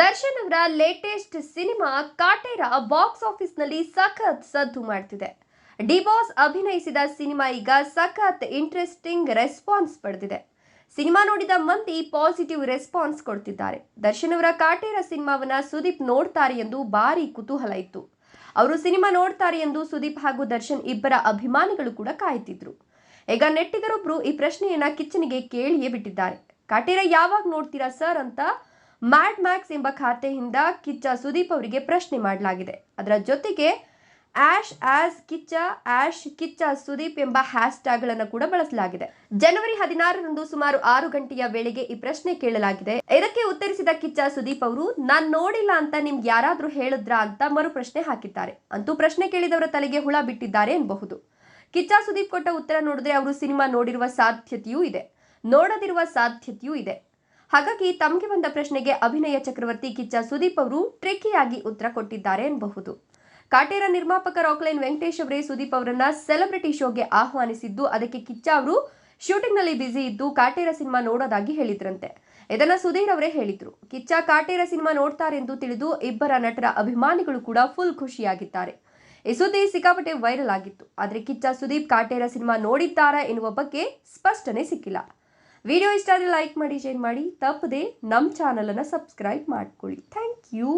ದರ್ಶನ್ ಅವರ latest cinema Kaatera box ಆಫೀಸ್ನಲ್ಲಿ ಸಖತ್ ಸದ್ದು ಮಾಡ್ತಿದೆ. ಡಿಬಾಸ್ ಅಭಿನಯಿಸಿದ ಸಿನಿಮಾ ಈಗ ಸಖತ್ ಇಂಟ್ರೆಸ್ಟಿಂಗ್ ರೆಸ್ಪಾನ್ಸ್ ಪಡೆದಿದೆ. ಸಿನಿಮಾ ನೋಡಿದ ಮಂದಿ ಪಾಸಿಟಿವ್ ರೆಸ್ಪಾನ್ಸ್ ಕೊಡ್ತಿದ್ದಾರೆ. ದರ್ಶನ್ ಅವರ ಕಾಟೇರ ಸಿನಿಮಾವನ್ನ ಸುದೀಪ್ ನೋಡ್ತಾರೆ ಎಂದು ಭಾರಿ ಕುತೂಹಲ ಇತ್ತು. ಅವರು ಸಿನಿಮಾ ನೋಡ್ತಾರೆ ಎಂದು ಸುದೀಪ್ ಹಾಗೂ ದರ್ಶನ್ ಇಬ್ಬರ ಅಭಿಮಾನಿಗಳು ಕೂಡ ಕಾಯ್ತಿದ್ರು. ಈಗ ನೆಟ್ಟಿಗರೊಬ್ರು ಈ ಪ್ರಶ್ನೆಯನ್ನ ಕಿಚ್ಚನಿಗೆ ಕೇಳಿಯೇ ಬಿಟ್ಟಿದ್ದಾರೆ. ಕಾಟೇರ ಯಾವಾಗ ನೋಡ್ತೀರಾ ಸರ್ ಅಂತ ಮ್ಯಾಡ್ ಮ್ಯಾಕ್ಸ್ ಎಂಬ ಖಾತೆಯಿಂದ ಕಿಚ್ಚ ಸುದೀಪ್ ಅವರಿಗೆ ಪ್ರಶ್ನೆ ಮಾಡಲಾಗಿದೆ. ಅದರ ಜೊತೆಗೆ hash as Kichcha, hash Kichcha Sudeep ಎಂಬ ಹ್ಯಾಶ್ ಟ್ಯಾಗ್ಗಳನ್ನು ಕೂಡ ಬಳಸಲಾಗಿದೆ. ಜನವರಿ ಹದಿನಾರರಂದು ಸುಮಾರು ಆರು ಗಂಟೆಯ ವೇಳೆಗೆ ಈ ಪ್ರಶ್ನೆ ಕೇಳಲಾಗಿದೆ. ಇದಕ್ಕೆ ಉತ್ತರಿಸಿದ ಕಿಚ್ಚ ಸುದೀಪ್ ಅವರು, ನಾನ್ ನೋಡಿಲ್ಲ ಅಂತ ನಿಮ್ಗೆ ಯಾರಾದ್ರೂ ಹೇಳಿದ್ರ ಅಂತ ಮರು ಪ್ರಶ್ನೆ ಹಾಕಿದ್ದಾರೆ. ಅಂತೂ ಪ್ರಶ್ನೆ ಕೇಳಿದವರ ತಲೆಗೆ ಹುಳ ಬಿಟ್ಟಿದ್ದಾರೆ ಎನ್ನಬಹುದು ಕಿಚ್ಚ ಸುದೀಪ್ ಕೊಟ್ಟ ಉತ್ತರ ನೋಡಿದ್ರೆ ಅವರು ಸಿನಿಮಾ ನೋಡಿರುವ ಸಾಧ್ಯತೆಯೂ ಇದೆ. ನೋಡದಿರುವ ಸಾಧ್ಯತೆಯೂ ಇದೆ. ಹಾಗಾಗಿ ತಮಗೆ ಬಂದ ಪ್ರಶ್ನೆಗೆ ಅಭಿನಯ ಚಕ್ರವರ್ತಿ ಕಿಚ್ಚ ಸುದೀಪ್ ಅವರು ಟ್ರಿಕಿಯಾಗಿ ಉತ್ತರ ಕೊಟ್ಟಿದ್ದಾರೆ ಎನ್ನಬಹುದು ಕಾಟೇರ ನಿರ್ಮಾಪಕ ರಾಕ್ಲೈನ್ ವೆಂಕಟೇಶ್ ಅವರೇ ಸುದೀಪ್ ಅವರನ್ನ ಸೆಲೆಬ್ರಿಟಿ ಶೋಗೆ ಆಹ್ವಾನಿಸಿದ್ದು, ಅದಕ್ಕೆ ಕಿಚ್ಚ ಅವರು ಶೂಟಿಂಗ್ನಲ್ಲಿ ಬ್ಯುಸಿ ಇದ್ದು ಕಾಟೇರ ಸಿನಿಮಾ ನೋಡೋದಾಗಿ ಹೇಳಿದ್ರಂತೆ. ಇದನ್ನ ಸುಧೀರ್ ಅವರೇ ಹೇಳಿದ್ರು. ಕಿಚ್ಚ ಕಾಟೇರ ಸಿನಿಮಾ ನೋಡ್ತಾರೆಂದು ತಿಳಿದು ಇಬ್ಬರ ನಟರ ಅಭಿಮಾನಿಗಳು ಕೂಡ ಫುಲ್ ಖುಷಿಯಾಗಿದ್ದಾರೆ. ಈ ಸುದ್ದಿ ಸಿಕ್ಕಾಪಟ್ಟೆ ವೈರಲ್ ಆಗಿತ್ತು. ಆದರೆ ಕಿಚ್ಚ ಸುದೀಪ್ ಕಾಟೇರ ಸಿನಿಮಾ ನೋಡಿದ್ದಾರಾ ಎನ್ನುವ ಬಗ್ಗೆ ಸ್ಪಷ್ಟನೆ ಸಿಕ್ಕಿಲ್ಲ. ವಿಡಿಯೋ ಇಷ್ಟ ಆದರೆ ಲೈಕ್ ಮಾಡಿ ಶೇರ್ ಮಾಡಿ. ತಪ್ಪದೆ ನಮ್ಮ ಚಾನಲನ್ನು ಸಬ್ಸ್ಕ್ರೈಬ್ ಮಾಡ್ಕೊಳ್ಳಿ. Thank you